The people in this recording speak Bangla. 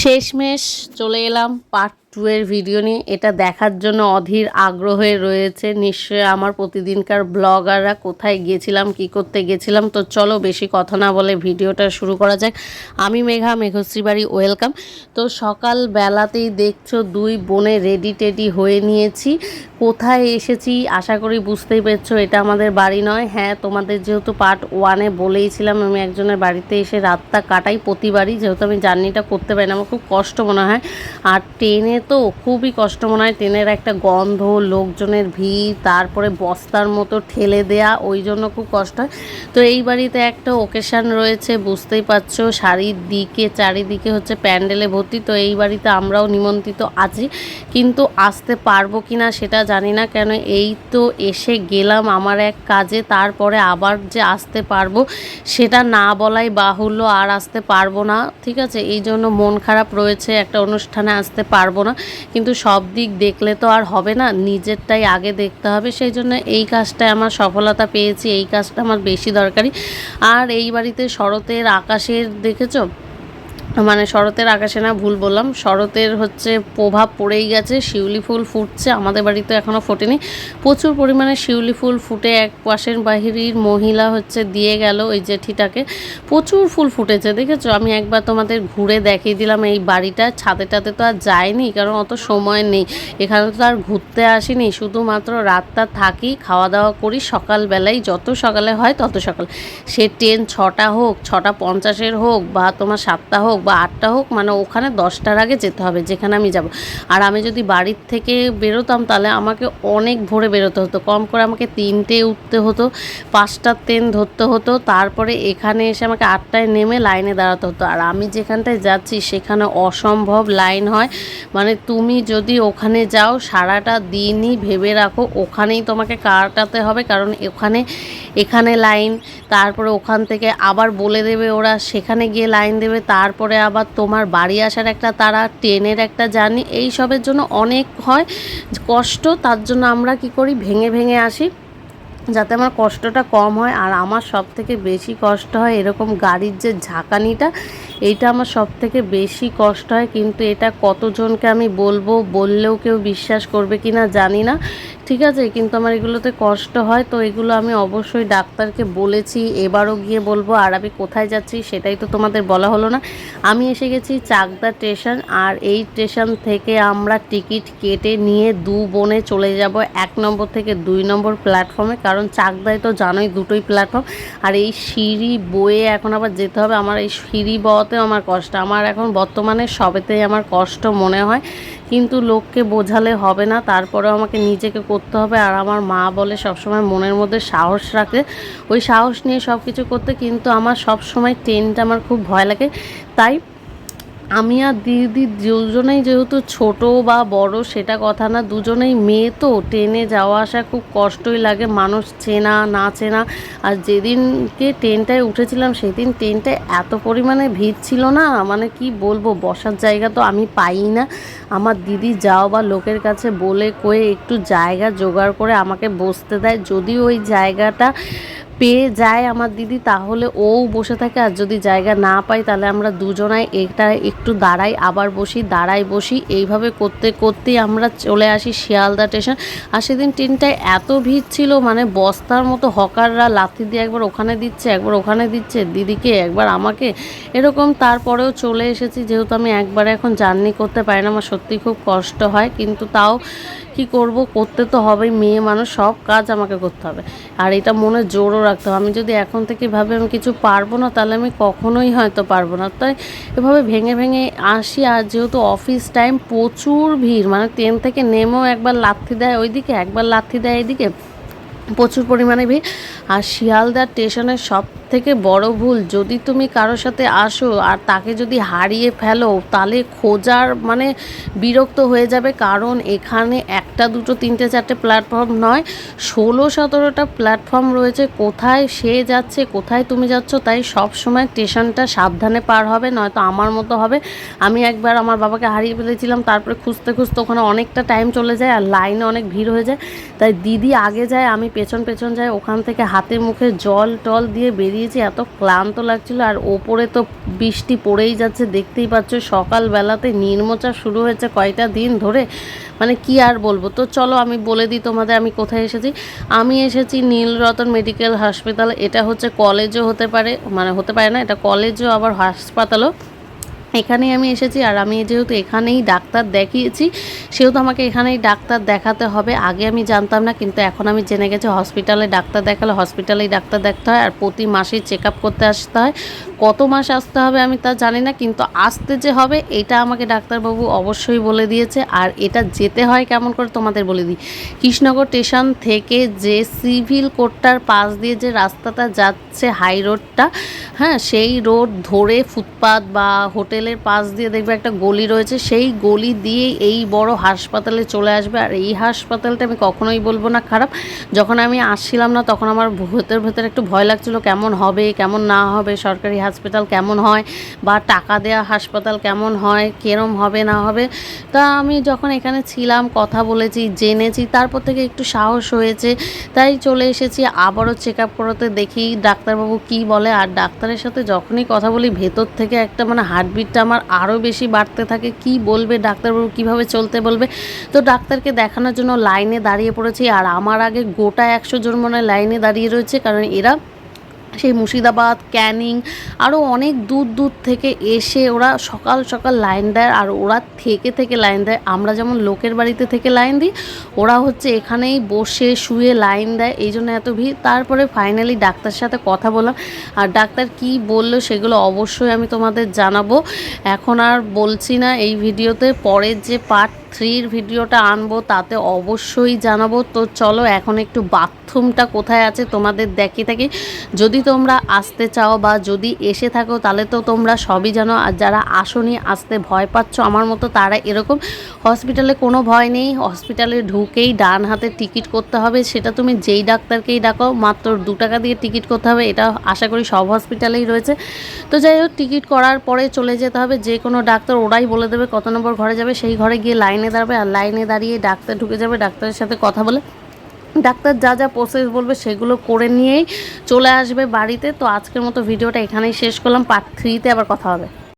শেষমেশ চলে এলাম পার্ট টু এর ভিডিও নিয়ে। এটা দেখার জন্য অধীর আগ্রহে রয়েছে। নিশ্চয়ই আমার প্রতিদিনকার ব্লগাররা কোথায় গেছিলাম, কি করতে গেছিলাম। তো চলো বেশি কথা না বলে ভিডিওটা শুরু করা যাক। আমি মেঘা, মেঘশ্রী বাড়ি, ওয়েলকাম। তো সকাল বেলাতেই দেখছ দুই বোনে রেডি টেডি হয়ে নিয়েছি। কোথায় এসেছি আশা করি বুঝতেই পেরেছ, এটা আমাদের বাড়ি নয়। হ্যাঁ তোমাদের যেহেতু পার্ট ওয়ানে বলেইছিলাম আমি একজনের বাড়িতে এসে রাতটা কাটাই প্রতিবারই, যেহেতু আমি জার্নিটা করতে পারি না, আমার খুব কষ্ট মনে হয়। আর ট্রেনে তো খুবই কষ্ট মনে হয়, ট্রেনের একটা গন্ধ, লোকজনের ভিড়, তারপরে বস্তার মতো ঠেলে দেয়া, ওই জন্য খুব কষ্ট হয়। তো এই বাড়িতে একটা ওকেশান রয়েছে, বুঝতেই পারছ, শাড়ির দিকে, চারিদিকে হচ্ছে প্যান্ডেলে ভর্তি, তো এই বাড়িতে আমরাও নিমন্ত্রিত আছি। কিন্তু আসতে পারব কি না সেটা জানি না কেন, এই তো এসে গেলাম আমার এক কাজে, তারপরে আবার যে আসতে পারব সেটা না বলাই বাহুল্য আর আসতে পারব না, ঠিক আছে? এই জন্য মন খারাপ রয়েছে, একটা অনুষ্ঠানে আসতে পারব না, কিন্তু সব দিক দেখলে তো আর হবে না, নিজেরটাই আগে দেখতে হবে, সেই জন্য এই কাজটায় আমার সফলতা পেয়েছি, এই কাজটা আমার বেশি দরকারি। আর এই বাড়িতে শরতের আকাশের, দেখেছ? মানে শরতের আকাশে না ভুল বললাম, শরতের হচ্ছে প্রভাব পড়েই গেছে, শিউলি ফুল ফুটছে, আমাদের বাড়িতে এখনও ফোটেনি। প্রচুর পরিমাণে শিউলি ফুল ফুটে, এক পাশের বাহিরির মহিলা হচ্ছে দিয়ে গেল ওই জেঠিটাকে। প্রচুর ফুল ফুটেছে, দেখেছ? আমি একবার তোমাদের ঘুরে দেখিয়ে দিলাম এই বাড়িটা ছাদেটাতে তো আর যায়নি, কারণ অত সময় নেই। এখানে তো আর ঘুরতে আসিনি, শুধুমাত্র রাতটা থাকি খাওয়া দাওয়া করি সকালবেলায় যত সকালে হয় তত সকাল। সে ট্রেন ছটা হোক, ছটা পঞ্চাশের হোক বা তোমার সাতটা হোক বা আটটা হোক মানে ওখানে দশটার আগে যেতে হবে, যেখানে আমি যাব। আর আমি যদি বাড়ির থেকে বেরোতাম, তাহলে আমাকে অনেক ভোরে বেরোতে হতো। কম করে আমাকে তিনটে উঠতে হতো পাঁচটার ট্রেন ধরতে হতো, তারপরে এখানে এসে আমাকে আটটায় নেমে লাইনে দাঁড়াতে হতো। আর আমি যেখানটায় যাচ্ছি, সেখানে অসম্ভব লাইন হয়। মানে তুমি যদি ওখানে যাও, সারাটা দিনই ভেবে রাখো, ওখানেই তোমাকে কাটাতে হবে, কারণ ওখানে এখানে লাইন তারপরে ওখান থেকে আবার বলে দেবে ওরা, সেখানে গিয়ে লাইন দেবে, তারপরে আবার তোমার বাড়ি আসার একটা তারা, ট্রেনের একটা জার্নি এই সবের জন্য অনেক হয়। কষ্ট, তার জন্য আমরা কি করি? ভেঙে ভেঙে আসি। যাতে আমার কষ্টটা কম হয়, আর আমার সব থেকে বেশি কষ্ট হয় এরকম গাড়ির যে ঝাঁকানিটা এইটা আমার সব থেকে বেশি কষ্ট হয়, কিন্তু এটা কতজনকে আমি বলব, বললেও কেউ বিশ্বাস করবে কি না জানি না। ঠিক আছে, কিন্তু আমার এগুলোতে কষ্ট হয়, তো এগুলো আমি অবশ্যই ডাক্তারকে বলেছি, এবারও গিয়ে বলব, আর আমি কোথায় যাচ্ছি সেটাই তো তোমাদের বলা হলো না। আমি এসে গেছি চাকদা স্টেশন, আর এই স্টেশন থেকে আমরা টিকিট কেটে নিয়ে দু বোনে চলে যাব, এক নম্বর থেকে দুই নম্বর প্ল্যাটফর্মে, কারণ চাকদায় তো জানোই দুটোই প্ল্যাটফর্ম। আর এই সিঁড়ি বয়ে এখন আবার যেতে হবে, আমার এই সিঁড়ি বওয়াতেও আমার কষ্ট। আমার এখন বর্তমানে সবেতেই আমার কষ্ট মনে হয়। কিন্তু লোককে বোঝালে হবে না, তারপরেও আমাকে নিজেকে করতে হবে। আর আমার মা বলে সবসময় মনের মধ্যে সাহস রাখে। ওই সাহস নিয়ে সব কিছু করতে কিন্তু আমার সব সময় ট্রেনটা আমার খুব ভয় লাগে। তাই আমি আর দিদি দুজনেই যেহেতু ছোট বা বড়, সেটা কথা না, দুজনেই মেয়ে তো, ট্রেনে যাওয়া আসা খুব কষ্টই লাগে, মানুষ চেনা, না চেনা। আর যেদিনকে ট্রেনটায় উঠেছিলাম, সেদিন ট্রেনটায় এত পরিমাণে ভিড় ছিল না মানে কি বলব, বসার জায়গা তো আমি পাই না। আমার দিদি যাও বা লোকের কাছে বলে কয়ে একটু জায়গা জোগাড় করে আমাকে বসতে দেয়। যদি ওই জায়গাটা পেয়ে যায় আমার দিদি, তাহলে ও বসে থাকে। আর যদি জায়গা না পাই, তাহলে আমরা দুজনাই এটা একটু দাঁড়াই, আবার বসি, দাঁড়াই বসি। এইভাবে করতে করতেই আমরা চলে আসি শিয়ালদা স্টেশন। আর সেদিন ট্রেনটায় এত ভিড় ছিল মানে বস্তার মতো হকাররা লাথি দিয়ে একবার ওখানে দিচ্ছে, একবার ওখানে দিচ্ছে, দিদিকে একবার আমাকে। এরকম তারপরেও চলে এসেছি, যেহেতু আমি একবারে এখন জার্নি করতে পারি না, আমার সত্যি খুব কষ্ট হয়। কিন্তু তাও কি করব, করতে তো হবেই, মেয়ে মানুষ, সব কাজ আমাকে করতে হবে। আর এটা মনে জোরও রাখতে হবে আমি যদি এখন থেকে ভাবে আমি কিছু পারব না, তাহলে আমি কখনোই হয়তো পারব না। তাই এভাবে ভেঙে ভেঙে আসি, আর যেহেতু অফিস টাইম প্রচুর ভিড় মানে ট্রেন থেকে নেমেও একবার লাথি দেয় ওইদিকে, একবার লাথি দেয় এদিকে প্রচুর পরিমাণে ভিড়। আর শিয়ালদা স্টেশনের সব থেকে বড় ভুল, যদি তুমি কারোর সাথে আসো আর তাকে যদি হারিয়ে ফেলো, তাহলে খোঁজার মানে বিরক্ত হয়ে যাবে। কারণ এখানে একটা, দুটো, তিনটে, চারটে প্ল্যাটফর্ম নয়, ষোলো, সতেরোটা প্ল্যাটফর্ম রয়েছে। কোথায় সে যাচ্ছে, কোথায় তুমি যাচ্ছ, তাই সব সময় স্টেশনটা সাবধানে পার হবে, নয়তো আমার মতো হবে। আমি একবার আমার বাবাকে হারিয়ে ফেলেছিলাম, তারপরে খুঁজতে খুঁজতে ওখানে অনেকটা টাইম চলে যায় আর লাইনে অনেক ভিড় হয়ে যায়। তাই দিদি আগে যায়, আমি পেছন পেছন যাই ওখান থেকে হাতে মুখে জল টল দিয়ে বেরিয়েছি, এত ক্লান্ত লাগছিল। আর ওপরে তো বৃষ্টি পড়েই যাচ্ছে, দেখতেই পাচ্ছ সকালবেলাতে নির্মচা শুরু হয়েছে কয়টা দিন ধরে। মানে কি আর বলব? তো চলো আমি বলে দিই তোমাদের, আমি কোথায় এসেছি। আমি এসেছি নীলরতন মেডিকেল হাসপাতাল, এটা হচ্ছে কলেজও হতে পারে মানে হতে পারে না, এটা কলেজও আবার হাসপাতালও। এখানেই আমি এসেছি আর আমি যেহেতু এখানেই ডাক্তার দেখিয়েছি, সেহেতু আমাকে এখানেই ডাক্তার দেখাতে হবে। আগে আমি জানতাম না, কিন্তু এখন আমি জেনে গেছি হসপিটালে ডাক্তার দেখালে হসপিটালেই ডাক্তার দেখতে হয় আর প্রতি মাসেই চেক আপ করতে আসতে হয়। কত মাস আসতে হবে আমি তা জানি না, কিন্তু আসতে যে হবে, এটা আমাকে ডাক্তারবাবু অবশ্যই বলে দিয়েছে। আর এটা যেতে হয় কেমন করে তোমাদের বলে দিই। কৃষ্ণনগর স্টেশন থেকে যে সিভিল কোর্টটার পাশ দিয়ে যে রাস্তাটা যাচ্ছে হাই রোডটা হ্যাঁ সেই রোড ধরে ফুটপাত বা হোটেলের পাশ দিয়ে দেখবে একটা গলি রয়েছে। সেই গলি দিয়ে এই বড় হাসপাতালে চলে আসবে। আর এই হাসপাতালটা আমি কখনোই বলব না খারাপ। যখন আমি আসছিলাম না, তখন আমার ভেতর ভেতর একটু ভয় লাগছিল, কেমন হবে, কেমন না হবে সরকারি হাসপাতাল কেমন হয় বা টাকা দেওয়া হাসপাতাল কেমন হয়, কেরম হবে, না হবে, তা আমি যখন এখানে ছিলাম, কথা বলেছি, জেনেছি, তারপর থেকে একটু সাহস হয়েছে, তাই চলে এসেছি, আবারও চেক আপ করাতে দেখি ডাক্তারবাবু কি বলে, আর ডাক্তারের সাথে যখনই কথা বলি, ভেতর থেকে একটা মানে হার্টবিটটা আমার আরও বেশি বাড়তে থাকে, কি বলবে ডাক্তারবাবু, কীভাবে চলতে বলবে, তো ডাক্তারকে দেখানোর জন্য লাইনে দাঁড়িয়ে পড়েছি, আর আমার আগে গোটা একশো জন মনে লাইনে দাঁড়িয়ে রয়েছে, কারণ এরা সেই মুর্শিদাবাদ, ক্যানিং আরও অনেক দূর দূর থেকে এসে ওরা সকাল সকাল লাইন দেয় আর ওরা থেকে থেকে লাইন দেয়। আমরা যেমন লোকের বাড়িতে থেকে লাইন দিই, ওরা হচ্ছে এখানেই বসে শুয়ে লাইন দেয়, এই জন্য এত ভিড়। তারপরে ফাইনালি ডাক্তার সাথে কথা বললাম। আর ডাক্তার কি বলল সেগুলো অবশ্যই আমি তোমাদের জানাব। এখন আর বলছি না এই ভিডিওতে। পরের যে পার্ট থ্রির ভিডিওটা আনব, তাতে অবশ্যই জানাব। তো চলো এখন একটু বাথরুমটা কোথায় আছে তোমাদের দেখে থাকি। যদি তোমরা আসতে চাও বা যদি এসে থাকো, তাহলে তো তোমরা সবই জানো। আর যারা আসনি, আসতে ভয় পাচ্ছ আমার মতো, তারা এরকম। হসপিটালে কোনো ভয় নেই। হসপিটালে ঢুকেই ডান হাতে টিকিট করতে হবে। সেটা তুমি যেই ডাক্তারকেই ডাকো, মাত্র দু টাকা দিয়ে টিকিট করতে হবে। এটা আশা করি সব হসপিটালেই রয়েছে। তো যাই হোক, টিকিট করার পরে চলে যেতে হবে। যে কোনো ডাক্তার ওরাই বলে দেবে কত নম্বর ঘরে যাবে। সেই ঘরে গিয়ে লাইনে দাঁড়াবে আর লাইনে দাঁড়িয়ে ডাক্তার ঢুকে যাবে, ডাক্তারের সাথে কথা বলে। ডাক্তার যা যা প্রসেস বলবে সেগুলো করে নিয়েই চলে আসবে বাড়িতে। তো আজকের মতো ভিডিওটা এখানেই শেষ করলাম। পার্ট থ্রিতে আবার কথা হবে।